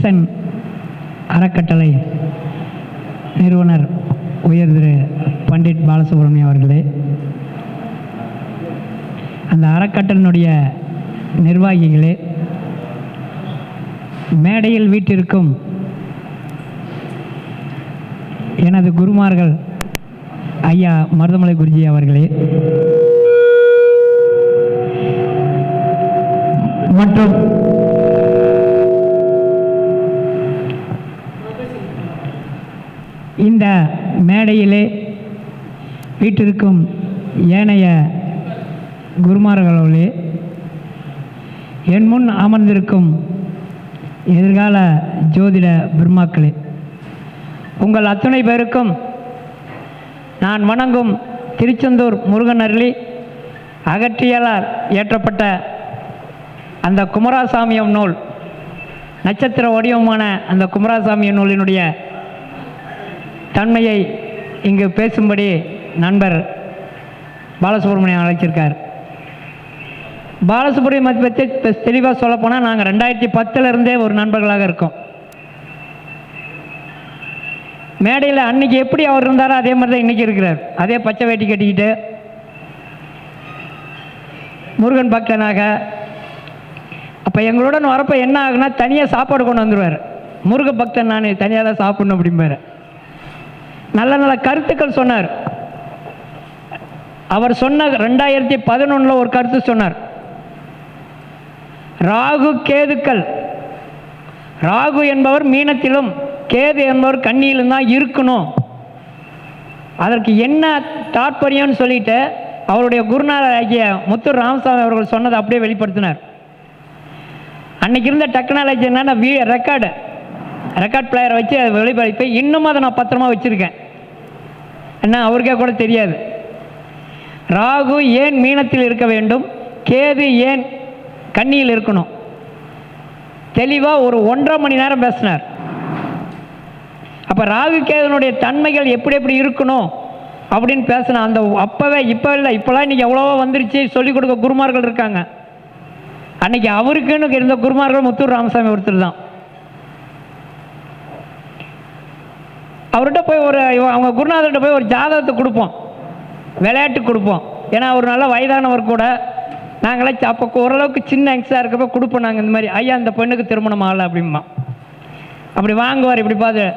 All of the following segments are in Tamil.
சன் அறக்கட்டளை நிறுவனர் உயர் திரு பண்டிட் பாலசுப்ரமணியம் அவர்களே அந்த அறக்கட்டளையினுடைய நிர்வாகிகளே மேடையில் வீட்டிற்கும் எனது குருமார்கள் ஐயா மருதமலை குருஜி அவர்களே மற்றும் இந்த மேடையிலே வீட்டிற்கும் ஏனைய குருமார்களே என் முன் அமர்ந்திருக்கும் எதிர்கால ஜோதிட பிரம்மாக்களே உங்கள் அத்துணை பேருக்கும் நான் வணங்கும் திருச்செந்தூர் முருகன் அருளி அகற்றியலால் இயற்றப்பட்ட அந்த குமராசாமியம் நூல் நட்சத்திர வடிவமான அந்த குமராசாமியம் நூலினுடைய தன்மையை இங்கு பேசும்படி நண்பர் பாலசுப்ரமணியம் அழைச்சிருக்கார். பாலசுப்ரமணியம் பற்றி தெளிவாக சொல்லப்போனால் நாங்கள் ரெண்டாயிரத்தி பத்துலேருந்தே ஒரு நண்பர்களாக இருக்கோம். மேடையில் அன்னைக்கு எப்படி அவர் இருந்தாரோ அதே மாதிரி தான் இன்றைக்கி இருக்கிறார். அதே பச்சை வேட்டி கட்டிக்கிட்டு முருகன் பக்தனாக. அப்போ எங்களுடன் வரப்போ என்ன ஆகுனா தனியாக சாப்பாடு கொண்டு வந்துடுவார் முருக பக்தன் நான் தனியாக தான் சாப்பிட்ணும் அப்படிம்பாரு. நல்ல நல்ல கருத்துக்கள் சொன்னார். அவர் சொன்ன ரெண்டாயிரத்தி பதினொன்றில் ஒரு கருத்து சொன்னார். ராகு கேதுக்கள். ராகு என்பவர் மீனத்திலும் கேது என்பவர் கண்ணியிலும் தான் இருக்கணும். அதற்கு என்ன தாற்பயம்னு சொல்லிட்டு அவருடைய குருநாதர் ஆகிய முத்து ராமசாமி அவர்கள் சொன்னதை அப்படியே வெளிப்படுத்தினார். அன்னைக்கு இருந்த டெக்னாலஜி என்னென்னா வீ ரெக்கார்டு ரெக்கார்ட் பிளேயரை வச்சு அதை வெளிப்படுத்தி இன்னும் அதை நான் பத்திரமா வச்சுருக்கேன். என்ன அவருக்கே கூட தெரியாது. ராகு ஏன் மீனத்தில் இருக்க வேண்டும்? கேது ஏன் கன்னியில் இருக்கணும்? தெளிவாக ஒரு ஒன்றரை மணி நேரம் பேசினார். அப்போ ராகு கேதுனுடைய தன்மைகள் எப்படி எப்படி இருக்கணும் அப்படின்னு பேசின அந்த அப்போவே இப்போ இல்லை. இப்போலாம் இன்றைக்கி எவ்வளவோ வந்துருச்சு. சொல்லிக் கொடுக்க குருமார்கள் இருக்காங்க. அன்றைக்கி அவருக்குன்னு இருந்த குருமார்கள் முத்தூர் ராமசாமி ஒருத்தர் தான். அவர்கிட்ட போய் ஒரு அவங்க குருநாதர்கிட்ட போய் ஒரு ஜாதகத்தை கொடுப்போம். விளையாட்டு கொடுப்போம். ஏன்னா அவர் நல்ல வயதானவர் கூட. நாங்களே அப்போ ஓரளவுக்கு சின்ன யங்ஸ்டாக இருக்கப்போ கொடுப்போம் நாங்கள் இந்த மாதிரி. ஐயா அந்த பெண்ணுக்கு திருமணம் ஆகலை அப்படிம்பா. அப்படி வாங்குவார் இப்படி பார்த்து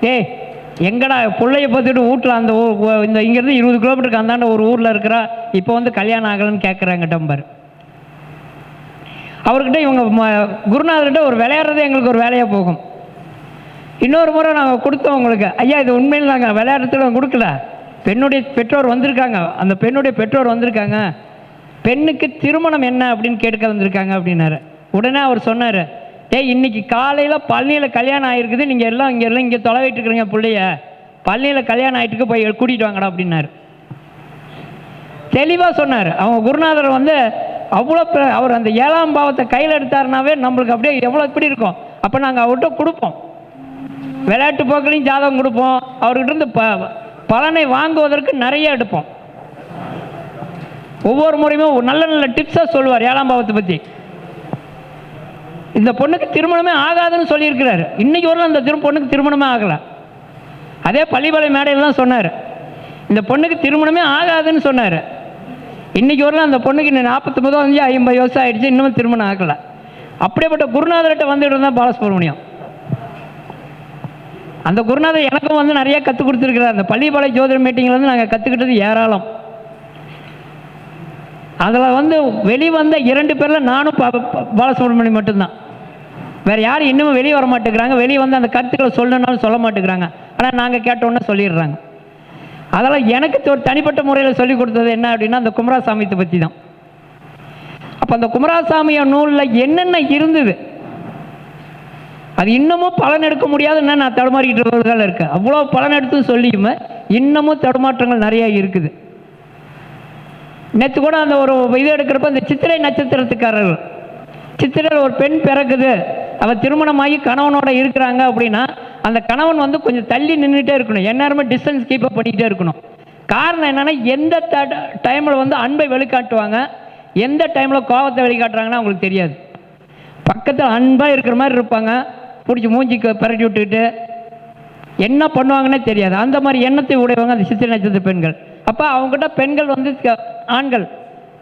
டேய் எங்கடா பிள்ளைய பார்த்துட்டு வீட்டில் அந்த ஊ- இந்த இங்கேருந்து இருபது கிலோமீட்டருக்கு அந்தாண்ட ஒரு ஊரில் இருக்கிறா? இப்போ வந்து கல்யாணம் ஆகலைன்னு கேட்குறாங்க டம்பர் அவர்கிட்ட இவங்க ம- குருநாதர்கிட்ட ஒரு விளையாடுறதே எங்களுக்கு ஒரு வேலையாக போகும். இன்னொரு முறை நாங்கள் கொடுத்தோம் உங்களுக்கு. ஐயா இது உண்மையில் நாங்கள் விளையாடுறதுல கொடுக்கல. பெண்ணுடைய பெற்றோர் வந்திருக்காங்க. அந்த பெண்ணுடைய பெற்றோர் வந்திருக்காங்க. பெண்ணுக்கு திருமணம் என்ன அப்படின்னு கேட்க வந்திருக்காங்க அப்படின்னாரு. உடனே அவர் சொன்னார் ஏய் இன்னைக்கு காலையில் பழனியில் கல்யாணம் ஆகிருக்குது நீங்கள் எல்லாம் இங்கே எல்லாம் இங்கே தொலைவிட்டு இருக்கிறீங்க பிள்ளைய. பழனியில் கல்யாணம் ஆகிட்டுக்கு போய் கூட்டிகிட்டு வாங்கடா அப்படின்னாரு. தெளிவாக சொன்னார். அவங்க குருநாதர் வந்து அவ்வளோ அவர் அந்த ஏழாம் பாவத்தை கையில் எடுத்தாருனாவே நம்மளுக்கு அப்படியே எவ்வளோ இப்படி இருக்கும். அப்போ நாங்கள் அவர்கிட்ட கொடுப்போம். விளையாட்டு போக்கிலையும் ஜாதகம் கொடுப்போம். அவர்கிட்ட இருந்து ப பலனை வாங்குவதற்கு நிறைய எடுப்போம். ஒவ்வொரு முறையுமே ஒரு நல்ல நல்ல டிப்ஸாக சொல்லுவார் ஏழாம் பாவத்தை பற்றி இந்த பொண்ணுக்கு திருமணமே ஆகாதுன்னு சொல்லியிருக்கிறாரு. இன்னைக்கு வரலாம் அந்த திரு பொண்ணுக்கு திருமணமே ஆகலை. அதே பள்ளிப்பாளை மேடையில் தான் சொன்னார். இந்த பொண்ணுக்கு திருமணமே ஆகாதுன்னு சொன்னார். இன்னைக்கு வரலாம் அந்த பொண்ணுக்கு இன்னும் நாற்பத்தொம்பதோ அஞ்சு ஐம்பது வருஷம் ஆயிடுச்சு இன்னமும் திருமணம் ஆகலை. அப்படியேப்பட்ட குருநாதர்கிட்ட வந்துட்டு இருந்தால் பாலசுப்ரமணியம். அந்த குருநாதர் எனக்கும் வந்து நிறைய கற்றுக் கொடுத்துருக்கிறார். அந்த பள்ளிப்பாளை ஜோதிட மீட்டிங்கில் வந்து நாங்கள் கற்றுக்கிட்டது ஏராளம். அதில் வந்து வெளிவந்த இரண்டு பேரில் நானும் பாலசுப்ரமணியம் மட்டும்தான். வேறு யாரும் இன்னமும் வெளியே வர மாட்டேங்கிறாங்க. வெளியே வந்து அந்த கருத்துக்களை சொல்லணும்னாலும் சொல்ல மாட்டேங்கிறாங்க. ஆனால் நாங்கள் கேட்டோன்னே சொல்லிடுறாங்க. அதெல்லாம் எனக்கு ஒரு தனிப்பட்ட முறையில் சொல்லிக் கொடுத்தது என்ன அப்படின்னா அந்த குமராசாமியத்தை பற்றி தான் அப்போ அந்த குமராசாமிய நூலில் என்னென்ன இருந்தது? அது இன்னமும் பலன் எடுக்க முடியாதுன்னு நான் தடுமாறிக்கிட்டு இருக்கிறதால இருக்கேன் அவ்வளோ பலன் எடுத்து சொல்லியுமே இன்னமும் தடுமாற்றங்கள் நிறையா இருக்குது. நேற்று கூட அந்த ஒரு இது எடுக்கிறப்ப அந்த சித்திரை நட்சத்திரத்துக்காரர்கள் சித்திரையில் ஒரு பெண் பிறக்குது. அவள் திருமணமாகி கணவனோட இருக்கிறாங்க அப்படின்னா அந்த கணவன் வந்து கொஞ்சம் தள்ளி நின்றுட்டே இருக்கணும். எந்நேரமே டிஸ்டன்ஸ் கீப்பப் பண்ணிக்கிட்டே இருக்கணும். காரணம் என்னென்னா எந்த டைமில் வந்து அன்பை வெளிக்காட்டுவாங்க எந்த டைமில் கோபத்தை வெளிக்காட்டுறாங்கன்னா அவங்களுக்கு தெரியாது. பக்கத்தில் அன்பாக இருக்கிற மாதிரி இருப்பாங்க. பிடிச்சி மூஞ்சிக்கு பரட்டி விட்டுக்கிட்டு என்ன பண்ணுவாங்கன்னே தெரியாது. அந்த மாதிரி எண்ணத்தை உடையவங்க அந்த சித்திரை நட்சத்திர பெண்கள். அப்போ அவங்ககிட்ட பெண்கள் வந்து ஆண்கள்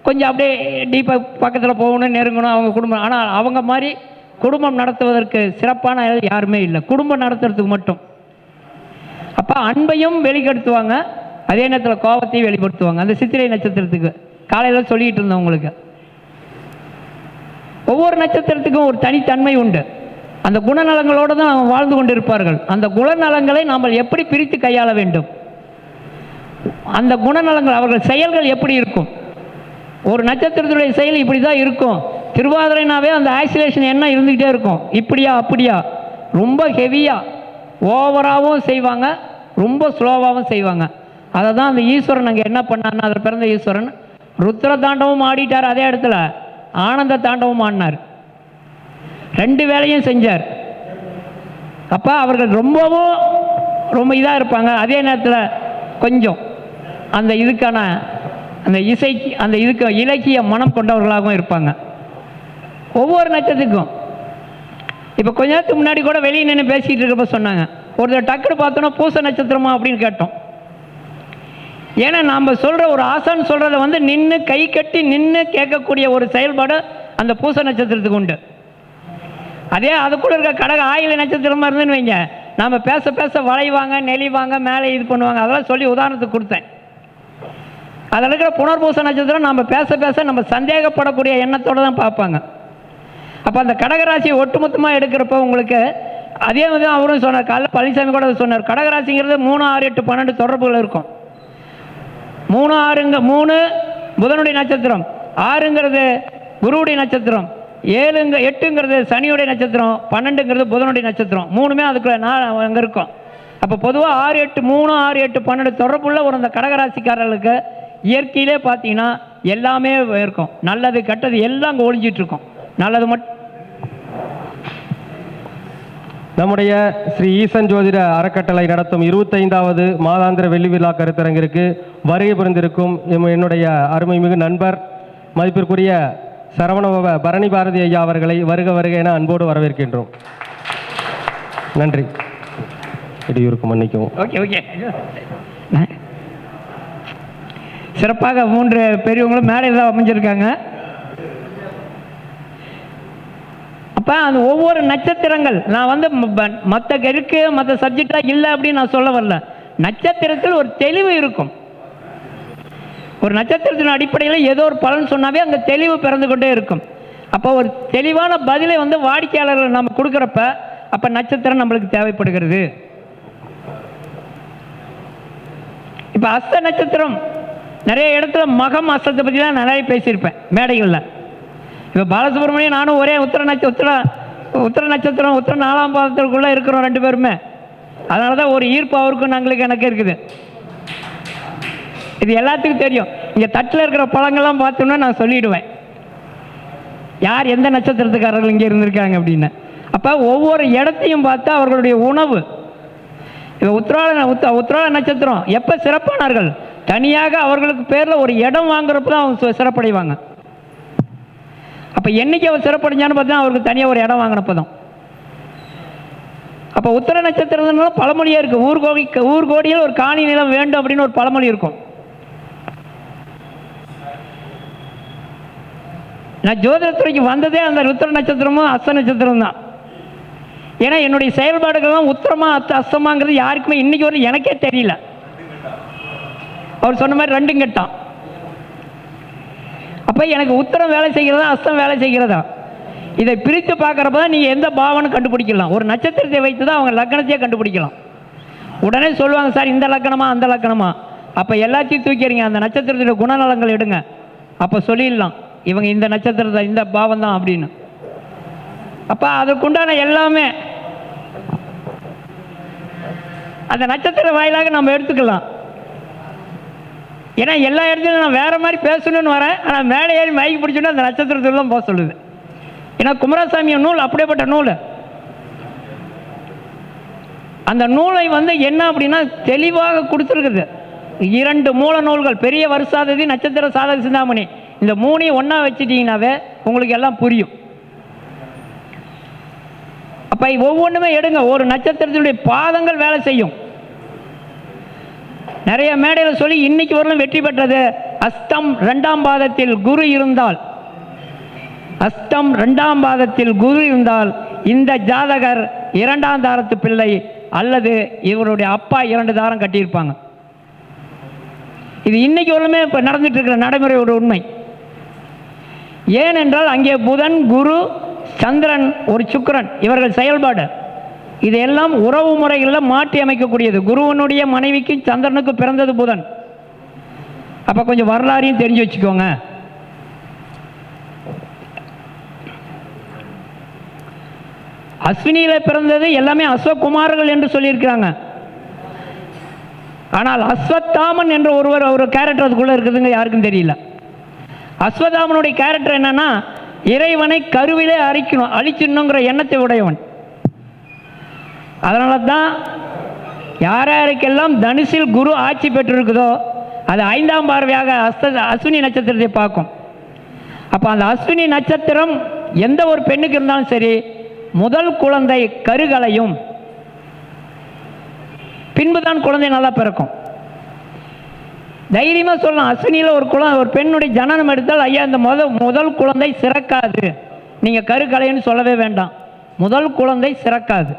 கொஞ்சம் அப்படியே டீப்பாக பக்கத்தில் போகணும் நெருங்கணும் அவங்க குடும்பம். ஆனால் அவங்க மாதிரி குடும்பம் நடத்துவதற்கு சிறப்பான யாருமே இல்லை. குடும்பம் நடத்துறதுக்கு மட்டும். அப்போ அன்பையும் வெளிப்படுத்துவாங்க. அதே நேரத்தில் கோபத்தையும் வெளிப்படுத்துவாங்க. அந்த சித்திரை நட்சத்திரத்துக்கு. காலையில் சொல்லிக்கிட்டு இருந்தோம் உங்களுக்கு. ஒவ்வொரு நட்சத்திரத்துக்கும் ஒரு தனித்தன்மை உண்டு. அந்த குணநலங்களோடு தான் அவங்க வாழ்ந்து கொண்டிருப்பார்கள். அந்த குணநலங்களை நாம் எப்படி பிரித்து கையாள வேண்டும்? அந்த குணநலங்கள் அவர்கள் செயல்கள் எப்படி இருக்கும்? ஒரு நட்சத்திரத்துடைய செயல் இப்படி தான் இருக்கும். திருவாதிரைனாவே அந்த ஆக்சிலேஷன் என்ன இருந்துக்கிட்டே இருக்கும். இப்படியா அப்படியா? ரொம்ப ஹெவியாக ஓவராகவும் செய்வாங்க ரொம்ப ஸ்லோவாகவும் செய்வாங்க. அதை தான் அந்த ஈஸ்வரன் அங்கே என்ன பண்ணார்னா அதில் பிறந்த ஈஸ்வரன் ருத்ர தாண்டவம் ஆடிட்டார் அதே இடத்துல. ஆனந்த தாண்டவம் ஆடினார். ரெண்டு வேலையும் செஞ்சார். அப்போ அவர்கள் ரொம்பவும் ரொம்ப இதாக இருப்பாங்க. அதே நேரத்தில் கொஞ்சம் அந்த இதுக்கான அந்த இசைக்கு அந்த இதுக்கு இலக்கிய மனம் கொண்டவர்களாகவும் இருப்பாங்க. ஒவ்வொரு நட்சத்திரத்துக்கும். இப்போ கொஞ்ச நேரத்துக்கு முன்னாடி கூட வெளியே நின்று பேசிக்கிட்டு இருக்கப்ப சொன்னாங்க. ஒருத்தர் டக்குன்னு பார்த்தோன்னா பூச நட்சத்திரமா அப்படின்னு கேட்டோம். ஏன்னா நாம் சொல்கிற ஒரு ஆசான்னு சொல்கிறத வந்து நின்று கை கட்டி நின்று கேட்கக்கூடிய ஒரு செயல்பாடு அந்த பூச நட்சத்திரத்துக்கு உண்டு. அதே அதுக்குள்ளே இருக்க கடக ஆயில நட்சத்திரமாக இருந்துன்னு வைங்க. நாம் பேச பேச வளைவாங்க நெளிவாங்க மேலே இது பண்ணுவாங்க. அதெல்லாம் சொல்லி உதாரணத்துக்கு கொடுத்தேன். அதில் இருக்கிற புனர்பூச நட்சத்திரம் நம்ம பேச பேச நம்ம சந்தேகப்படக்கூடிய எண்ணத்தோடு தான் பார்ப்பாங்க. அப்போ அந்த கடகராசியை ஒட்டுமொத்தமாக எடுக்கிறப்ப உங்களுக்கு அதே வந்து அவரும் சொன்னார். காலைல பழனிசாமி கூட சொன்னார். கடகராசிங்கிறது மூணு ஆறு எட்டு பன்னெண்டு தொடர்புகள் இருக்கும். மூணு ஆறுங்க மூணு புதனுடைய நட்சத்திரம். ஆறுங்கிறது குருவுடைய நட்சத்திரம். ஏழுங்க எட்டுங்கிறது சனியுடைய நட்சத்திரம் பன்னெண்டுங்கிறது புதனுடைய நட்சத்திரம். மூணுமே அதுக்குள்ள நான் அங்கே இருக்கும். அப்போ பொதுவாக ஆறு எட்டு மூணு ஆறு எட்டு பன்னெண்டு தொடர்புள்ள ஒரு அந்த கடகராசிக்காரர்களுக்கு இயற்கையிலே பார்த்தீங்கன்னா எல்லாமே இருக்கும். நல்லது கெட்டது எல்லாம் அங்கே ஒளிஞ்சிட்டு இருக்கும். நல்லது மட்டும் நம்முடைய ஸ்ரீ ஈசன் ஜோதிட அறக்கட்டளை நடத்தும் இருபத்தைந்தாவது மாதாந்திர வெள்ளி விழா கருத்தரங்கிற்கு வருகை புரிந்திருக்கும் எம் என்னுடைய அருமைமிகு நண்பர் மதிப்பிற்குரிய சரவணபவ பரணி பாரதி ஐயா அவர்களை வருக வருக என அன்போடு வரவேற்கின்றோம். நன்றி. இடையூறுக்கு மன்னிக்கவும். ஓகே ஓகே சிறப்பாக மூன்று பெரியவங்களும் மேடையில் தான் அமைஞ்சிருக்காங்க. அப்போ அந்த ஒவ்வொரு நட்சத்திரங்கள் நான் வந்து மற்ற கருக்கு மற்ற சப்ஜெக்டாக இல்லை அப்படின்னு நான் சொல்ல வரல. நட்சத்திரத்தில் ஒரு தெளிவு இருக்கும். ஒரு நட்சத்திரத்தின் அடிப்படையில் ஏதோ ஒரு பலன் சொன்னாவே அந்த தெளிவு பிறந்து கொண்டே இருக்கும். அப்போ ஒரு தெளிவான பதிலை வந்து வாடிக்கையாளர்கள் நம்ம கொடுக்குறப்ப அப்போ நட்சத்திரம் நம்மளுக்கு தேவைப்படுகிறது. இப்போ அஸ்த நட்சத்திரம் நிறைய இடத்துல மகம் அஸ்தத்தை பற்றி தான் நிறைய பேசியிருப்பேன் மேடைகளில். இப்போ பாலசுப்ரமணியம் நானும் ஒரே உத்தர நட்ச உத்தர உத்தர நட்சத்திரம் உத்தர நாலாம் பாதத்திற்குள்ளே இருக்கிறோம் ரெண்டு பேருமே. அதனால தான் ஒரு ஈர்ப்பு அவருக்கும் நாங்களுக்கு எனக்கு இருக்குது. இது எல்லாத்துக்கும் தெரியும். இங்கே தட்டில் இருக்கிற பழங்கள்லாம் பார்த்தோம்னா நான் சொல்லிவிடுவேன் யார் எந்த நட்சத்திரத்துக்காரர்கள் இங்கே இருந்திருக்காங்க அப்படின்னு. அப்போ ஒவ்வொரு இடத்தையும் பார்த்தா அவர்களுடைய உணவு. இப்போ உத்ரால உத்த உத்ரால நட்சத்திரம். எப்போ சிறப்பானார்கள்? தனியாக அவர்களுக்கு பேரில் ஒரு இடம் வாங்குறப்ப தான் அவங்க சிறப்படைவாங்க. அப்போ என்னைக்கு அவர் சிறப்படைஞ்சான்னு பார்த்தா அவருக்கு தனியாக ஒரு இடம் வாங்கினப்போ தான். அப்போ உத்தர நட்சத்திரம்னால பழமொழியாக இருக்குது ஊர்கோடி ஊர்கோடியில் ஒரு காணி நிலம் வேண்டும் அப்படின்னு ஒரு பழமொழி இருக்கும். நான் ஜோதிடத்துறைக்கு வந்ததே அந்த உத்தர நட்சத்திரமும் அஸ்த நட்சத்திரம் தான். ஏன்னா என்னுடைய செயல்பாடுகள்லாம் உத்தரமா அத்த அஸ்தமாங்கிறது யாருக்குமே இன்றைக்கி வரை எனக்கே தெரியல. அவர் சொன்ன மாதிரி ரெண்டும் கெட்டான் அப்போ எனக்கு உத்தரம் வேலை செய்கிறதா அஸ்தம் வேலை செய்கிறதா? இதை பிரித்து பார்க்குறப்ப தான் நீங்கள் எந்த பாவனை கண்டுபிடிக்கலாம். ஒரு நட்சத்திரத்தை வைத்து தான் அவங்க லக்கணத்தையே கண்டுபிடிக்கலாம். உடனே சொல்லுவாங்க சார் இந்த லக்கணமா அந்த லக்கணமா? அப்போ எல்லாத்தையும் தூக்கிறீங்க அந்த நட்சத்திரத்துடைய குணநலங்கள் எடுங்க. அப்போ சொல்லிடலாம். இவங்க இந்த நட்சத்திரத்தை இந்த பாவம் தான் அப்படின்னு. அப்போ அதற்குண்டான எல்லாமே அந்த நட்சத்திர வாயிலாக நம்ம எடுத்துக்கலாம். ஏன்னா எல்லா இடத்துலையும் நான் வேறு மாதிரி பேசணும்னு வரேன். ஆனால் மேலே ஏறி மைக்கு பிடிச்சோன்னா அந்த நட்சத்திரத்தில் தான் போக சொல்லுது. ஏன்னா குமாரசாமி நூல் அப்படியேப்பட்ட நூல். அந்த நூலை வந்து என்ன அப்படின்னா தெளிவாக கொடுத்துருக்குது. இரண்டு மூல நூல்கள் பெரிய வருஷாததி நட்சத்திர சாதக சிந்தாமணி. இந்த மூணையும் ஒன்றா வச்சுட்டிங்கனாவே உங்களுக்கு எல்லாம் புரியும். அப்போ ஒவ்வொன்றுமே எடுங்க. ஒரு நட்சத்திரத்தினுடைய பாதங்கள் வேலை செய்யும். நிறைய மேடையில் சொல்லி இன்னைக்கு வரலும் வெற்றி பெற்றது. அஸ்தம் ரெண்டாம் பாதத்தில் குரு இருந்தால். அஸ்தம் ரெண்டாம் பாதத்தில் குரு இருந்தால் இந்த ஜாதகர் இரண்டாம் தாரத்து பிள்ளை அல்லது இவருடைய அப்பா இரண்டு தாரம் கட்டியிருப்பாங்க. இது இன்றைக்கி வரலுமே இப்போ நடந்துட்டு இருக்கிற நடைமுறை ஒரு உண்மை. ஏனென்றால் அங்கே புதன் குரு சந்திரன் ஒரு சுக்கிரன் இவர்கள் செயல்பாடு. இதெல்லாம் உறவு முறைகளில் மாற்றி அமைக்கக்கூடியது. குருவனுடைய மனைவிக்கு சந்திரனுக்கு பிறந்தது புதன். அப்போ கொஞ்சம் வரலாறையும் தெரிஞ்சு வச்சுக்கோங்க. அஸ்வினியில் பிறந்தது எல்லாமே அஸ்வகுமார்கள் என்று சொல்லியிருக்கிறாங்க. ஆனால் அஸ்வத்தாமன் என்ற ஒருவர் ஒரு கேரக்டர் அதுக்குள்ளே இருக்குதுங்க யாருக்கும் தெரியல. அஸ்வதாமனுடைய கேரக்டர் என்னன்னா இறைவனை கருவிலே அழிக்கணும் அழிச்சிடணுங்கிற எண்ணத்தை உடையவன். அதனால தான் யார் யாருக்கெல்லாம் தனுசில் குரு ஆட்சி பெற்றிருக்குதோ அது ஐந்தாம் பார்வையாக அஸ்த அஸ்வினி நட்சத்திரத்தை பார்க்கும். அப்போ அந்த அஸ்வினி நட்சத்திரம் எந்த ஒரு பெண்ணுக்கு இருந்தாலும் சரி முதல் குழந்தை கருகலையும் பின்பு தான் குழந்தை நல்லா பிறக்கும். தைரியமாக சொல்லலாம். அஸ்வினியில் ஒரு குழந்தை ஒரு பெண்ணுடைய ஜனனம் எடுத்தால் ஐயா இந்த முத முதல் குழந்தை சிறக்காது. நீங்கள் கருக்கலைன்னு சொல்லவே வேண்டாம். முதல் குழந்தை சிறக்காது.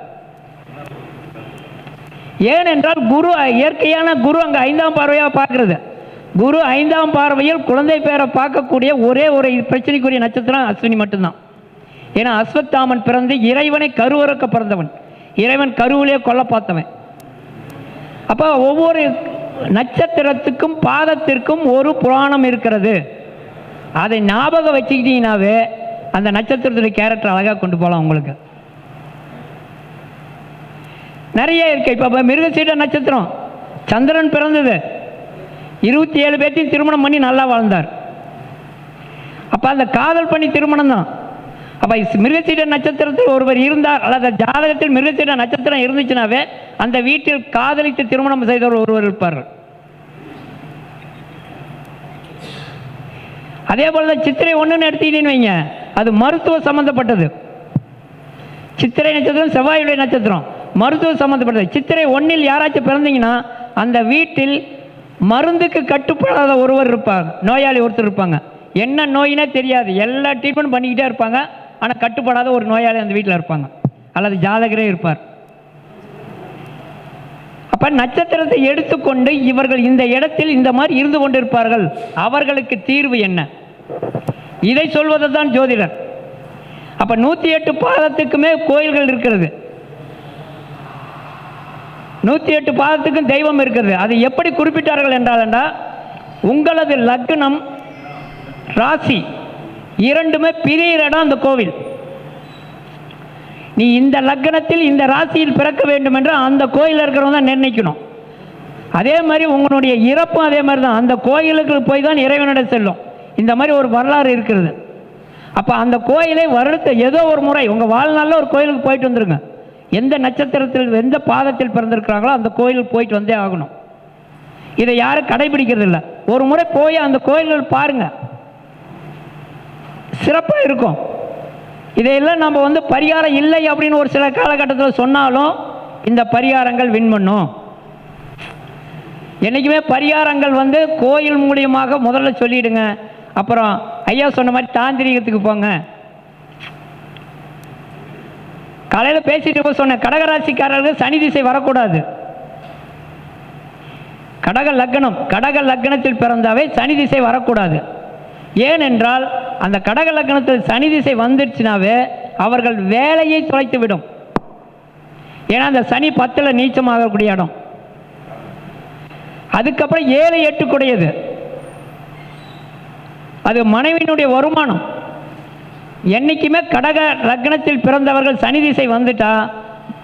ஏனென்றால் குரு இயற்கையான குரு அங்கே ஐந்தாம் பார்வையாக பார்க்குறது. குரு ஐந்தாம் பார்வையில் குழந்தை பேரை பார்க்கக்கூடிய ஒரே ஒரு பிரச்சனைக்குரிய நட்சத்திரம் அஸ்வினி மட்டும்தான். ஏன்னா அஸ்வத்தாமன் பிறந்து இறைவனை கருவறுக்க பிறந்தவன். இறைவன் கருவிலே கொல்ல பார்த்தவன். அப்போ ஒவ்வொரு நட்சத்திரத்துக்கும் பாதத்திற்கும் ஒரு புராணம் இருக்கிறது. அதை ஞாபகம் வச்சுக்கிட்டீங்கன்னாவே அந்த நட்சத்திரத்துடைய கேரக்டர் அழகாக கொண்டு போகலாம் உங்களுக்கு. நிறைய இருக்கு. இப்போ மிருகசீட நட்சத்திரம். சந்திரன் பிறந்தது. இருபத்தி ஏழு பேர்த்தையும் திருமணம் பண்ணி நல்லா வாழ்ந்தார். அப்போ அந்த காதல் பண்ணி திருமணம் தான் அப்போ மிருகசீட நட்சத்திரத்தில் ஒருவர் இருந்தார் அல்லது ஜாதகத்தில் மிருகசீட நட்சத்திரம் இருந்துச்சுனாவே அந்த வீட்டில் காதலித்து திருமணம் செய்தவர் ஒருவர் இருப்பார். அதே போல தான் சித்திரை ஒன்றுன்னு எடுத்துக்கிட்டீங்கன்னு வைங்க அது மருத்துவ சம்மந்தப்பட்டது சித்திரை நட்சத்திரம் செவ்வாயுடைய நட்சத்திரம் மருத்துவ சம்மந்தப்பட்டது சித்திரை ஒன்றில் யாராச்சும் பிறந்தீங்கன்னா அந்த வீட்டில் மருந்துக்கு கட்டுப்படாத ஒருவர் இருப்பாங்க நோயாளி ஒருத்தர் இருப்பாங்க. என்ன நோயினே தெரியாது. எல்லா ட்ரீட்மெண்ட் பண்ணிக்கிட்டே இருப்பாங்க. ஆனால் கட்டுப்படாத ஒரு நோயாளி அந்த வீட்டில் இருப்பாங்க. அல்லது ஜாதகரே இருப்பார். அப்போ நட்சத்திரத்தை எடுத்துக்கொண்டு இவர்கள் இந்த இடத்தில் இந்த மாதிரி இருந்து கொண்டிருப்பார்கள். அவர்களுக்கு தீர்வு என்ன? இதை சொல்வது தான் ஜோதிடர். அப்போ நூற்றி எட்டு பாதத்துக்குமே கோயில்கள் இருக்கிறது. நூற்றி எட்டு பாதத்துக்கும் தெய்வம் இருக்கிறது. அது எப்படி குறிப்பிட்டார்கள் என்றால் உங்களது லக்னம் ராசி. இரண்டுமே பிரியிற இடம் அந்த கோவில். நீ இந்த லக்னத்தில் இந்த ராசியில் பிறக்க வேண்டும் என்று அந்த கோயிலில் இருக்கிறவங்க தான் நிர்ணயிக்கணும். அதே மாதிரி உங்களுடைய இறப்பும் அதே மாதிரி தான். அந்த கோயிலுக்கு போய் தான் இறைவனிடம் செல்லும். இந்த மாதிரி ஒரு வரலாறு இருக்கிறது. அப்போ அந்த கோயிலை வருடத்தை ஏதோ ஒரு முறை உங்கள் வாழ்நாளில் ஒரு கோயிலுக்கு போயிட்டு வந்துருங்க. எந்த நட்சத்திரத்தில் எந்த பாதத்தில் பிறந்திருக்கிறாங்களோ அந்த கோயிலுக்கு போயிட்டு வந்தே ஆகணும். இதை யாரும் கடைபிடிக்கிறது இல்லை ஒரு முறை போய் அந்த கோயில்கள் பாருங்கள் சிறப்பாக இருக்கும். இதையெல்லாம் நம்ம வந்து பரிகாரம் இல்லை அப்படின்னு ஒரு சில காலகட்டத்தில் சொன்னாலும் இந்த பரிகாரங்கள் வின் பண்ணும். என்றைக்குமே பரிகாரங்கள் வந்து கோயில் மூலியமாக முதல்ல சொல்லிவிடுங்க அப்புறம் ஐயா சொன்ன மாதிரி தாந்திரிகத்துக்கு போங்க. காலையில் பேசிட்டு போய் சொன்னேன் கடகராசிக்காரர்கள் சனி திசை வரக்கூடாது. கடக லக்னம் கடக லக்னத்தில் பிறந்தாவே சனி திசை வரக்கூடாது. ஏனென்றால் அந்த கடக லக்னத்தில் சனி திசை வந்துடுச்சுனாவே அவர்கள் வேலையை தொலைத்து விடும் ஏன்னா அந்த சனி பத்தில் நீச்சமாகக்கூடிய இடம். அதுக்கப்புறம் ஏழு எட்டுக்குடையது. அது மனைவியினுடைய வருமானம். என்றைக்குமே கடக லக்னத்தில் பிறந்தவர்கள் சனி திசை வந்துட்டா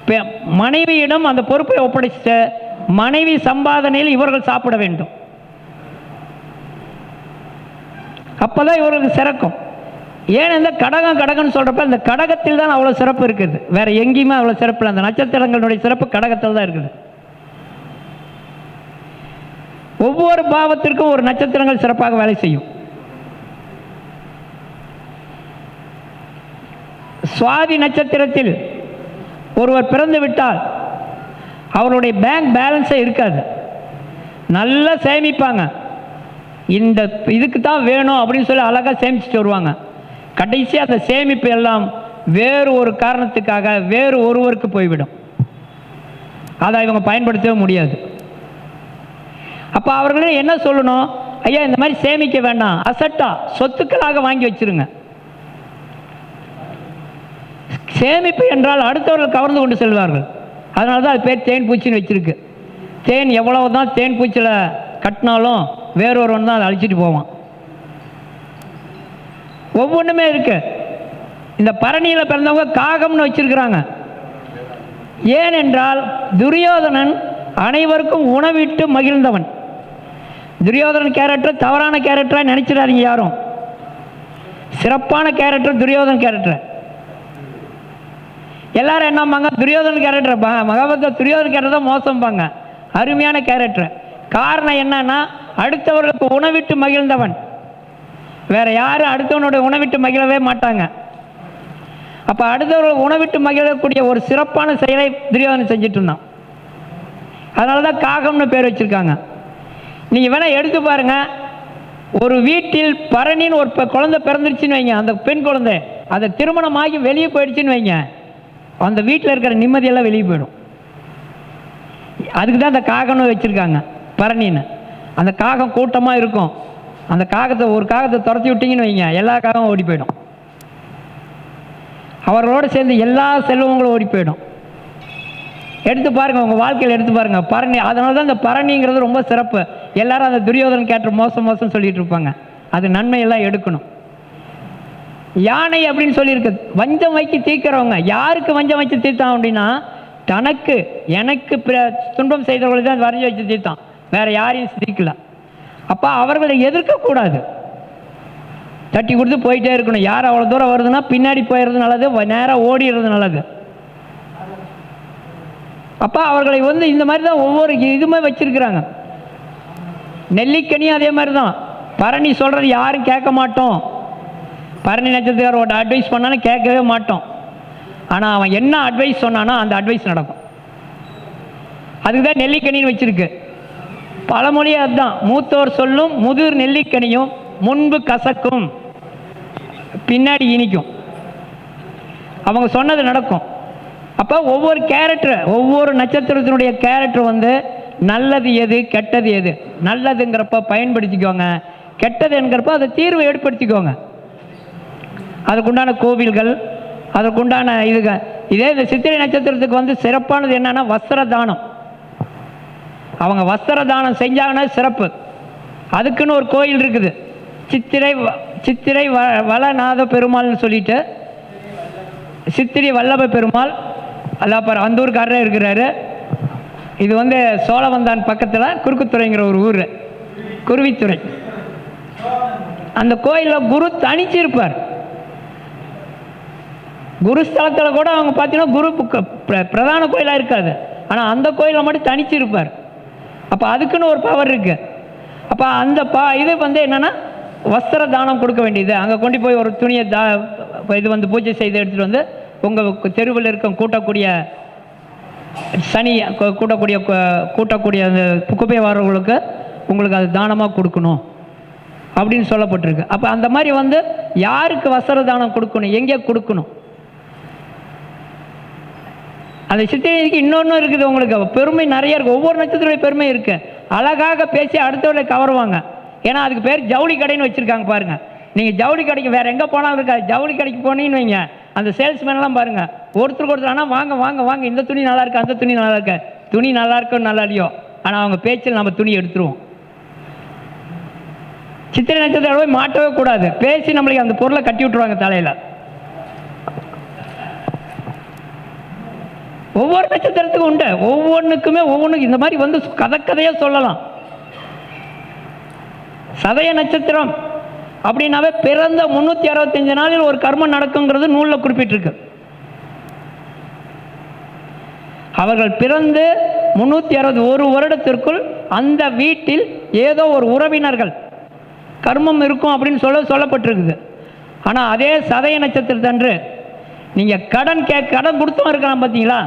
பெ- மனைவியிடம் அந்த பொறுப்பை ஒப்படைச்சிட்டு மனைவி சம்பாதனையில் இவர்கள் சாப்பிட வேண்டும். அப்பதான் இவர்களுக்கு சிறக்கும். ஏன் இந்த கடகம் கடகம்னு சொல்கிறப்ப இந்த கடகத்தில் தான் அவ்வளோ சிறப்பு இருக்குது. வேறு எங்கேயுமே அவ்வளோ சிறப்பு இல்லை. அந்த நட்சத்திரங்களுடைய சிறப்பு கடகத்தில் தான் இருக்குது. ஒவ்வொரு பாவத்திற்கும் ஒரு நட்சத்திரங்கள் சிறப்பாக வேலை செய்யும். சுவாதி நட்சத்திரத்தில் ஒருவர் பிறந்து விட்டால் அவருடைய பேங்க் பேலன்ஸே இருக்காது. நல்லா சேமிப்பாங்க. இந்த இதுக்கு தான் வேணும் அப்படின்னு சொல்லி அழகாக சேமிச்சுட்டு வருவாங்க. கடைசி அந்த சேமிப்பு எல்லாம் வேறு ஒரு காரணத்துக்காக வேறு ஒருவருக்கு போய்விடும். அதை இவங்க பயன்படுத்தவே முடியாது. அப்போ அவர்களே என்ன சொல்லணும்? ஐயா இந்த மாதிரி சேமிக்க வேண்டாம். அசட்டா சொத்துக்களாக வாங்கி வச்சிருங்க. சேமிப்பு என்றால் அடுத்தவர்கள் கவர்ந்து கொண்டு செல்வார்கள். அதனால தான் அது பேர் தேன் பூச்சின்னு வச்சிருக்கு. தேன் எவ்வளவு தான் தேன் பூச்சியில் கட்டினாலும் வேறொருவன் தான் அதை அழிச்சிட்டு போவான். ஒவ்வொன்றுமே இருக்கு. இந்த பரணியில் பிறந்தவங்க காகம்னு வச்சிருக்கிறாங்க. ஏனென்றால் துரியோதனன் அனைவருக்கும் உணவிட்டு மகிழ்ந்தவன். துரியோதனன் கேரக்டர் தவறான கேரக்டராக நினைச்சிடாதீங்க யாரும். சிறப்பான கேரக்டர் துரியோதன் கேரக்டர் எல்லாரும் என்னம்பாங்க துரியோதன் கேரக்டர் மகாபாரத துரியோதன் கேரக்டர் தான் மோசம்பாங்க. அருமையான கேரக்டர் காரணம் என்னன்னா அடுத்தவர்களுக்கு உணவிட்டு மகிழ்ந்தவன். வேற யாரும் அடுத்தவனுடைய உணவிட்டு மகிழவே மாட்டாங்க. அப்போ அடுத்தவர்கள் உணவிட்டு மகிழக்கூடிய ஒரு சிறப்பான செயலை துரியோதனை செஞ்சுட்டு இருந்தான். அதனால தான் காகம்னு பேர் வச்சுருக்காங்க. நீங்கள் வேணால் எடுத்து பாருங்க. ஒரு வீட்டில் பரணின்னு ஒரு பெ- குழந்தை பிறந்துருச்சுன்னு வைங்க. அந்த பெண் குழந்தை அதை திருமணமாகி வெளியே போயிடுச்சுன்னு வைங்க. அந்த வீட்டில் இருக்கிற நிம்மதியெல்லாம் வெளியே போயிடும். அதுக்கு தான் அந்த காகம்னு வச்சுருக்காங்க. பரணின்னு. அந்த காகம் கூட்டமாக இருக்கும். அந்த காகத்தை ஒரு காகத்தை துரத்தி விட்டிங்கன்னு வைங்க எல்லா காகமும் ஓடி போயிடும். அவர்களோடு சேர்ந்து எல்லா செல்வங்களும் ஓடி போயிடும். எடுத்து பாருங்கள் உங்கள் வாழ்க்கையில் எடுத்து பாருங்கள் பரணி அதனால தான் இந்த பரணிங்கிறது ரொம்ப சிறப்பு. எல்லாரும் அந்த துரியோதனன் கேட்ட மோசம் மோசம் சொல்லிட்டு இருப்பாங்க. அது நன்மையெல்லாம் எடுக்கணும். யானை அப்படின்னு சொல்லியிருக்கு. வஞ்சம் வைக்கி தீர்க்கிறவங்க யாருக்கு வஞ்சம் வச்சு தீர்த்தான் அப்படின்னா தனக்கு எனக்கு பிற- துன்பம் செய்தவர்களை தான் வரைஞ்சி வச்சு தீர்த்தான். வேற யாரையும் தீர்க்கல அப்போ அவர்களை எதிர்க்கக்கூடாது தட்டி கொடுத்து போயிட்டே இருக்கணும். யார் அவ்வளோ தூரம் வருதுன்னா பின்னாடி போயிடுறது நல்லது நேராக ஓடிடுறது நல்லது. அப்போ அவர்களை வந்து இந்த மாதிரி தான் ஒவ்வொரு இதுமே வச்சிருக்கிறாங்க. நெல்லிக்கனியும் அதே மாதிரி தான். பரணி சொல்கிறது யாரும் கேட்க மாட்டோம். பரணி நட்சத்திரக்காரோட அட்வைஸ் பண்ணாலும் கேட்கவே மாட்டோம். ஆனால் அவன் என்ன அட்வைஸ் சொன்னானோ அந்த அட்வைஸ் நடக்கும். அதுக்கு தான் நெல்லிக்கனின்னு வச்சுருக்கு. பழமொழி அதுதான். மூத்தோர் சொல்லும் முதிர் நெல்லிக்கனியும் முன்பு கசக்கும். பின்னாடி இனிக்கும். அவங்க சொன்னது நடக்கும். அப்போ ஒவ்வொரு கேரக்டர் ஒவ்வொரு நட்சத்திரத்தினுடைய கேரக்டர் வந்து நல்லது எது கெட்டது எது? நல்லதுங்கிறப்ப பயன்படுத்திக்கோங்க. கெட்டது என்கிறப்ப அதை தீர்வை ஏற்படுத்திக்கோங்க. அதுக்குண்டான கோவில்கள் அதற்குண்டான இதுக இதே இந்த சித்திரை நட்சத்திரத்துக்கு வந்து சிறப்பானது என்னென்னா வஸ்திர தானம் அவங்க வஸ்திர தானம் செஞ்சாங்கன்னா சிறப்பு. அதுக்குன்னு ஒரு கோயில் இருக்குது. சித்திரை வ- சித்திரை வ வளநாத பெருமாள்னு சொல்லிட்டு சித்திரை வல்லப பெருமாள் அதான் அந்த அந்தூர்காரரே இருக்கிறாரு. இது வந்து சோழவந்தான் பக்கத்தில் குறுக்குத்துறைங்கிற ஒரு ஊர். குருவித்துறை. அந்த கோயிலில் குரு தனிச்சு இருப்பார் குரு ஸ்தலத்தில் கூட அவங்க பார்த்தீங்கன்னா குரு புக்க- பிர- பிரதான கோயிலாக இருக்காது. ஆனால் அந்த கோயிலில் மட்டும் தனிச்சு இருப்பார் அப்போ அதுக்குன்னு ஒரு பவர் இருக்குது அப்போ அந்த பா இது வந்து என்னென்னா வஸ்திர தானம் கொடுக்க வேண்டியது. அங்கே கொண்டு போய் ஒரு துணியை தா இது வந்து பூஜை செய்து எடுத்துகிட்டு வந்து உங்கள் தெருவில் இருக்க கூட்டக்கூடிய சனி கூட்டக்கூடிய கூட்டக்கூடிய அந்த குப்பை வரவங்களுக்கு உங்களுக்கு அது தானமாக கொடுக்கணும். அப்படின்னு சொல்லப்பட்டிருக்கு. அப்போ அந்த மாதிரி வந்து யாருக்கு வஸ்திர தானம் கொடுக்கணும்? எங்கே கொடுக்கணும்? அந்த சித்திரைக்கு இன்னொன்று இருக்குது உங்களுக்கு. பெருமை நிறைய இருக்குது ஒவ்வொரு நட்சத்திரோட பெருமை இருக்குது அழகாக பேசி அடுத்தவர்களை கவருவாங்க. ஏன்னா அதுக்கு பேர் ஜவுளி கடைன்னு வச்சுருக்காங்க பாருங்கள் நீங்கள் ஜவுளி கடைக்கு வேறு எங்கே போனாலும் இருக்காது. ஜவுளி கடைக்கு போனீங்கன்னு வைங்க. அந்த சேல்ஸ்மேன்லாம் பாருங்கள் ஒருத்தருக்கு ஒருத்தர் ஆனால் வாங்க வாங்க வாங்க. இந்த துணி நல்லா இருக்கு அந்த துணி நல்லா இருக்கு. துணி நல்லா இருக்கோ நல்லா இல்லையோ? ஆனால் அவங்க பேச்சில் நம்ம துணி எடுத்துருவோம். சித்திரை நட்சத்திரம் போய் மாட்டவே கூடாது. பேசி நம்மளுக்கு அந்த பொருளை கட்டி விட்டுருவாங்க தலையில். ஒவ்வொரு நட்சத்திரத்துக்கும் உண்டு. ஒவ்வொன்றுக்குமே ஒவ்வொன்றுக்கும் இந்த மாதிரி வந்து கதை கதையாக சொல்லலாம். சதய நட்சத்திரம் அப்படின்னாவே பிறந்த முந்நூற்றி அறுபத்தஞ்சு நாளில் ஒரு கர்மம் நடக்குங்கிறது நூலில் குறிப்பிட்டிருக்கு. அவர்கள் பிறந்து முந்நூற்றி அறுபது ஒரு வருடத்திற்குள் அந்த வீட்டில் ஏதோ ஒரு உறவினர்கள் கர்மம் இருக்கும் அப்படின்னு சொல்ல சொல்லப்பட்டிருக்குது. ஆனால் அதே சதய நட்சத்திரத்தன்று நீங்கள் கடன் கே கடன் கொடுத்தும் இருக்கிறான் பார்த்தீங்களா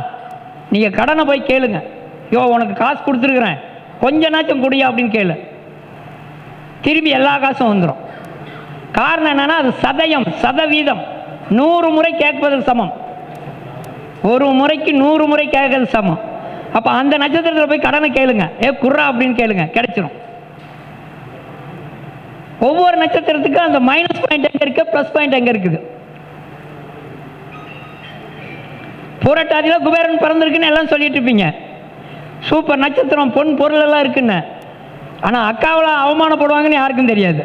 நீங்கள் கடனை போய் கேளுங்க. யோ உனக்கு காசு கொடுத்துருக்குறேன். கொஞ்ச நாச்சும் குடியா அப்படின்னு கேளு. திரும்பி எல்லா காசும் வந்துடும் காரணம் என்னென்னா அது சதயம் சதவீதம். நூறு முறை கேட்பதற்கு சமம். ஒரு முறைக்கு நூறு முறை கேட்கறது சமம். அப்போ அந்த நட்சத்திரத்தில் போய் கடனை கேளுங்க. ஏ குர்ரா அப்படின்னு கேளுங்க. கிடைச்சிரும். ஒவ்வொரு நட்சத்திரத்துக்கும் அந்த மைனஸ் பாயிண்ட் எங்கே இருக்குது ப்ளஸ் பாயிண்ட் எங்கே இருக்குது? பூரட்டாதியில் குபேரன் பிறந்திருக்குன்னு எல்லாம் சொல்லிட்டு இருப்பீங்க சூப்பர் நட்சத்திரம் பொன் பொருள் எல்லாம் இருக்குன்னு. ஆனால் அக்காவில் அவமானப்படுவாங்கன்னு யாருக்கும் தெரியாது.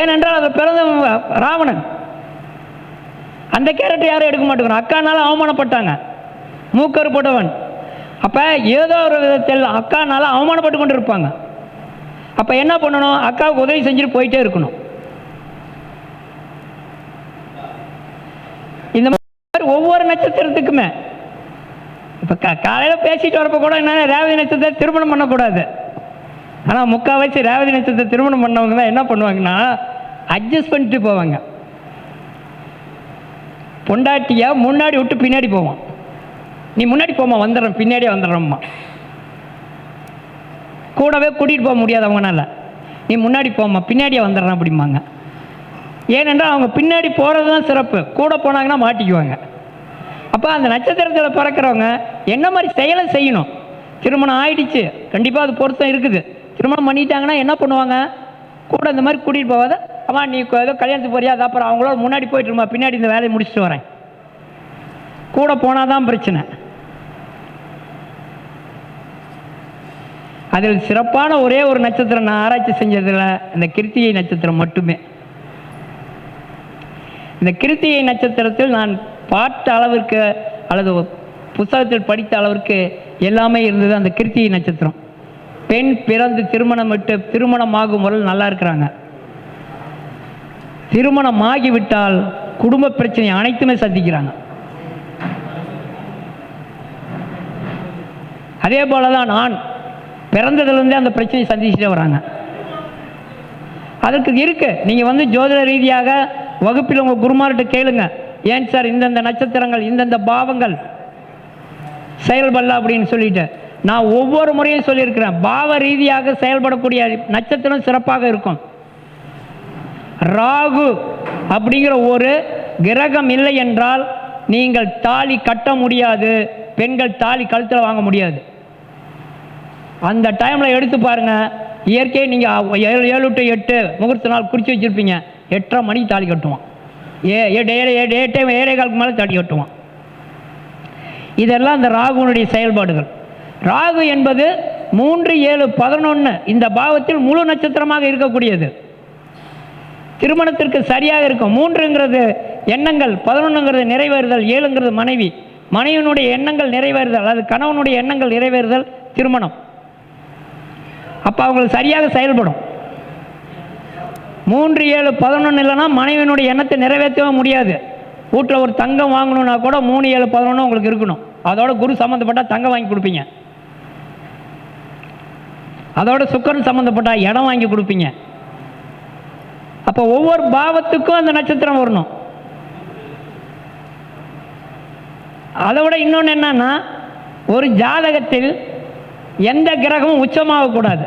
ஏனென்றால் அது பிறந்த ராவணன். அந்த கேரக்டர் யாரும் எடுக்க மாட்டேங்கிறோம் அக்கானால அவமானப்பட்டாங்க. மூக்கரு போட்டவன் அப்போ ஏதோ ஒரு விதத்தில் அக்கானால அவமானப்பட்டு கொண்டு இருப்பாங்க அப்போ என்ன பண்ணணும்? அக்காவுக்கு உதவி செஞ்சுட்டு போயிட்டே இருக்கணும் இந்த மாதிரி ஒவ்வொரு நட்சத்திரத்துக்குமே. இப்போ கா காலையில் பேசிட்டு வரப்போ கூட என்னென்ன ரேவதி நட்சத்திரம் திருமணம் பண்ணக்கூடாது. ஆனால் முக்கால்வாசி ரேவதி நட்சத்திரம் திருமணம் பண்ணவங்க தான் என்ன பண்ணுவாங்கன்னா அட்ஜஸ்ட் பண்ணிட்டு போவாங்க. பொண்டாட்டியாக முன்னாடி விட்டு பின்னாடி போவோம் நீ முன்னாடி போமா வந்துடுறேன் பின்னாடியே வந்துடுறோம்மா. கூடவே கூட்டிகிட்டு போக முடியாது அவங்கனால. நீ முன்னாடி போமா பின்னாடியே வந்துடுறேன் அப்படிம்பாங்க. ஏனென்றால் அவங்க பின்னாடி போகிறது தான் சிறப்பு. கூட போனாங்கன்னா மாட்டிக்குவாங்க. அப்போ அந்த நட்சத்திரத்தில் பிறக்கிறவங்க என்ன மாதிரி செயலை செய்யணும்? திருமணம் ஆயிடுச்சு. கண்டிப்பாக அது பொருத்தம் இருக்குது. திருமணம் பண்ணிட்டாங்கன்னா என்ன பண்ணுவாங்க? கூட இந்த மாதிரி கூட்டிகிட்டு போவாத அம்மா நீ ஏதோ கல்யாணத்துக்கு போறியா? அது அப்புறம் அவங்களோட முன்னாடி போயிட்டு இருமா. பின்னாடி இந்த வேலையை முடிச்சுட்டு வரேன். கூட போனால் தான் பிரச்சனை. அதில் சிறப்பான ஒரே ஒரு நட்சத்திரம் நான் ஆராய்ச்சி செஞ்சதில் இந்த கிருத்திகை நட்சத்திரம் மட்டுமே. இந்த கிருத்திகை நட்சத்திரத்தில் நான் பார்த்த அளவிற்கு அல்லது புத்தகத்தில் படித்த அளவிற்கு எல்லாமே இருந்தது அந்த கிருத்திகை நட்சத்திரம். பெண் பிறந்து திருமணம் விட்டு திருமணமாகும் முறையில் நல்லா இருக்கிறாங்க. திருமணம் ஆகிவிட்டால் குடும்ப பிரச்சனை அனைத்துமே சந்திக்கிறாங்க. அதே போல தான் நான் பிறந்ததுலேருந்தே அந்த பிரச்சனையை சந்திச்சுட்டே வராங்க. அதற்கு இருக்கு. நீங்கள் வந்து ஜோதிட ரீதியாக வகுப்பில் உங்கள் குருமார்கிட்ட கேளுங்கள் ஏன் சார் இந்தந்த நட்சத்திரங்கள் இந்தந்த பாவங்கள்? செயல்படல அப்படின்னு சொல்லிட்டு. நான் ஒவ்வொரு முறையும் சொல்லியிருக்கிறேன். பாவ ரீதியாக செயல்படக்கூடிய நட்சத்திரம் சிறப்பாக இருக்கும். ராகு அப்படிங்கிற ஒரு கிரகம் இல்லை என்றால் நீங்கள் தாலி கட்ட முடியாது. பெண்கள் தாலி கழுத்தில் வாங்க முடியாது. அந்த டைமில் எடுத்து பாருங்கள் இயற்கையை நீங்கள் ஏழு ஏழு டு எட்டு முகூர்த்த நாள் குறித்து வச்சுருப்பீங்க. எட்டரை மணிக்கு தாலி கட்டுவான் ஏ ஏழு டே டைம் ஏழை காலுக்கு மேலே தாலி கட்டுவான் இதெல்லாம் அந்த ராகுனுடைய செயல்பாடுகள். ராகு என்பது மூன்று ஏழு பதினொன்று இந்த பாவத்தில் முழு நட்சத்திரமாக இருக்கக்கூடியது. திருமணத்திற்கு சரியாக இருக்கும். மூன்றுங்கிறது எண்ணங்கள் பதினொன்றுங்கிறது நிறைவேறுதல் ஏழுங்கிறது மனைவி. மனைவியினுடைய எண்ணங்கள் நிறைவேறுதல் அது கணவனுடைய எண்ணங்கள் நிறைவேறுதல் திருமணம். அப்போ அவங்களுக்கு சரியாக செயல்படும். மூன்று ஏழு பதினொன்று இல்லைன்னா மனைவியினுடைய எண்ணத்தை நிறைவேற்றவே முடியாது. வீட்டில் ஒரு தங்கம் வாங்கணும்னா கூட மூணு ஏழு பதினொன்று உங்களுக்கு இருக்கணும். அதோட குரு சம்மந்தப்பட்டால் தங்கம் வாங்கி கொடுப்பீங்க. அதோட சுக்கரன் சம்மந்தப்பட்ட இடம் வாங்கி கொடுப்பீங்க. அப்போ ஒவ்வொரு பாவத்துக்கும் அந்த நட்சத்திரம் வரணும். அதை விட இன்னொன்று என்னன்னா ஒரு ஜாதகத்தில் எந்த கிரகமும் உச்சமாகக்கூடாது.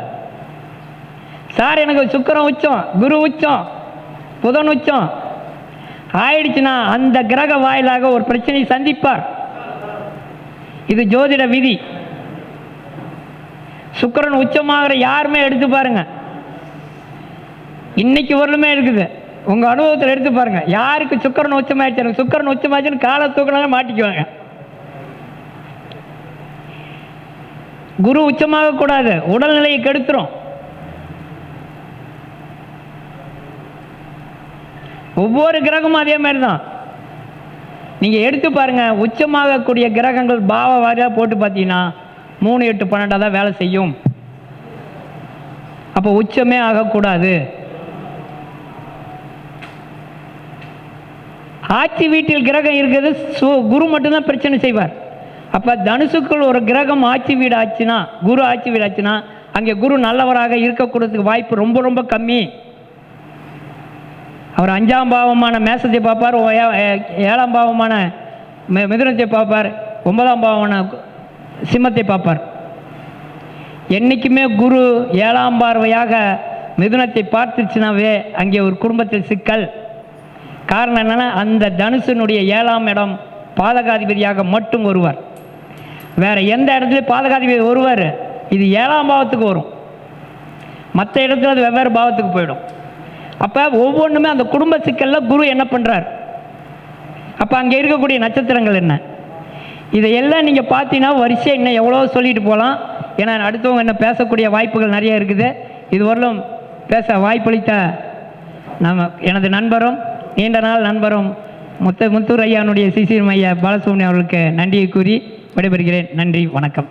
சார் எனக்கு சுக்கரம் உச்சம் குரு உச்சம் புதன் உச்சம். ஆயிடுச்சுன்னா அந்த கிரக வாயிலாக ஒரு பிரச்சனையை சந்திப்பார். இது ஜோதிட விதி. சுக்கிரன் உச்சமாகிற யாருமே எடுத்து பாருங்க. இன்னைக்கு வரலுமே இருக்குது. உங்க அனுபவத்தில் எடுத்து பாருங்க. யாருக்கு சுக்கரன் உச்சமாயிடுச்சு? எனக்கு சுக்கரன் உச்சமாச்சுன்னு காலை தூக்கினாலும் மாட்டிக்குவாங்க. குரு உச்சமாக கூடாது உடல்நிலையை கெடுத்துரும். ஒவ்வொரு கிரகமும் அதே மாதிரி தான் நீங்கள் எடுத்து பாருங்கள் உச்சமாகக்கூடிய கிரகங்கள் பாவ வாரியாக போட்டு பார்த்தீங்கன்னா மூணு எட்டு பன்னெண்டாக தான் வேலை செய்யும். அப்போ உச்சமே ஆகக்கூடாது. ஆட்சி வீட்டில் கிரகம் இருக்கிறது சு குரு மட்டும்தான் பிரச்சனை செய்வார். அப்போ தனுசுக்குள் ஒரு கிரகம் ஆட்சி வீடு ஆச்சுன்னா குரு ஆட்சி வீடு ஆச்சுன்னா அங்கே குரு நல்லவராக இருக்கக்கூடதுக்கு வாய்ப்பு ரொம்ப ரொம்ப கம்மி. அவர் அஞ்சாம் பாவமான மேசத்தை பார்ப்பார் ஓ- ஏ- ஏழாம் பாவமான மிதுனத்தை பார்ப்பார் ஒன்பதாம் பாவமான சிம்மத்தை பார்ப்பார். என்றைக்குமே குரு ஏழாம் பார்வையாக மிதுனத்தை பார்த்துச்சுனாவே அங்கே ஒரு குடும்பத்தில் சிக்கல். காரணம் என்னென்னா அந்த தனுசனுடைய ஏழாம் இடம் பாதகாதிபதியாக மட்டும் வருவார் வேறு எந்த இடத்துலையும் பாதகாதிபதி வருவார் இது ஏழாம் பாவத்துக்கு வரும். மற்ற இடத்துல அது வெவ்வேறு பாவத்துக்கு போயிடும். அப்போ ஒவ்வொன்றுமே அந்த குடும்ப சிக்கலில் குரு என்ன பண்ணுறார் அப்போ அங்கே இருக்கக்கூடிய நட்சத்திரங்கள் என்ன? இதையெல்லாம் நீங்கள் பார்த்தீங்கன்னா வரிசையாக இன்னும் எவ்வளோ சொல்லிட்டு போகலாம் ஏன்னா அடுத்தவங்க என்ன பேசக்கூடிய வாய்ப்புகள் நிறைய இருக்குது. இதுவரையிலும் பேச வாய்ப்பளித்த நம்ம எனது நண்பரும் நீண்ட நாள் நண்பரும் முத்த முத்தூர் ஐயானுடைய சிசிர் ஐயா பாலசுப்ரமணியம் அவர்களுக்கு நன்றியை கூறி விடைபெறுகிறேன். நன்றி வணக்கம்.